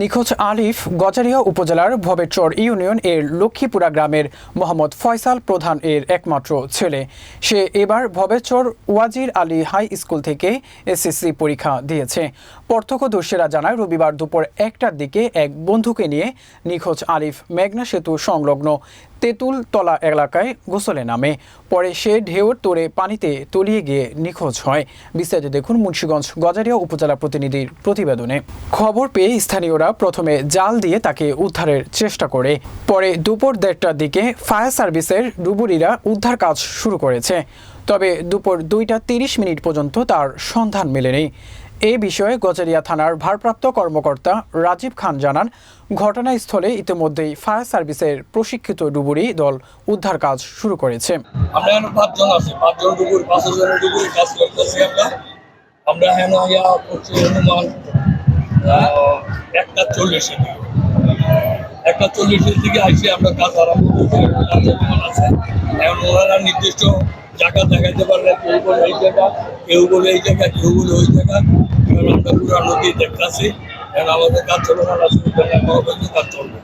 নিখোঁজ আলিফ গজারিয়া উপজেলার ভবেচর ইউনিয়ন এর লক্ষ্মীপুরা গ্রামের মোহাম্মদ ফয়সাল প্রধান এর একমাত্র ছেলে। সে এবার ভবেচর ওয়াজির আলী হাই স্কুল থেকে এসএসসি পরীক্ষা দিয়েছে। প্রত্যক্ষদর্শীরা জানায়, রবিবার দুপুর একটার দিকে এক বন্ধুকে নিয়ে নিখোঁজ আলিফ মেঘনা সেতু সংলগ্ন তেঁতুল তলা এলাকায় গোসলে নামে। পরে সে ঢেউর তোড়ে পানিতে তলিয়ে গিয়ে নিখোঁজ হয়। বিস্তারিত দেখুন মুন্সীগঞ্জ গজারিয়া উপজেলা প্রতিনিধির প্রতিবেদনে। খবর পেয়ে স্থানীয়রা প্রথমে জাল দিয়ে তাকে উদ্ধারের চেষ্টা করে। পরে দুপুর দেড়টার দিকে ফায়ার সার্ভিসের ডুবুরিরা উদ্ধার কাজ শুরু করেছে। তবে দুপুর দুইটা তিরিশ মিনিট পর্যন্ত তার সন্ধান মেলেনি। এ বিষয়ে গজারিয়া থানার ভারপ্রাপ্ত কর্মকর্তা রাজীব খান জানান, ঘটনাস্থলে ইতিমধ্যেই ফায়ার সার্ভিসের প্রশিক্ষিত ডুবুরি দল উদ্ধার কাজ শুরু করেছে। আমরা একটা চল্লিশের দিকে আমরা কাজ আরম্ভ করছি। এখন নির্দিষ্ট জায়গা দেখাতে পারলে কেউ বলে এই জায়গা, কেউ বলে এই জায়গা, কেউ বলে ওই জায়গা। এখন আমরা পুরো নদী দেখতেছি, কারণ আমাদের কাজ চলবে চলমান আছে কাজ চলবে।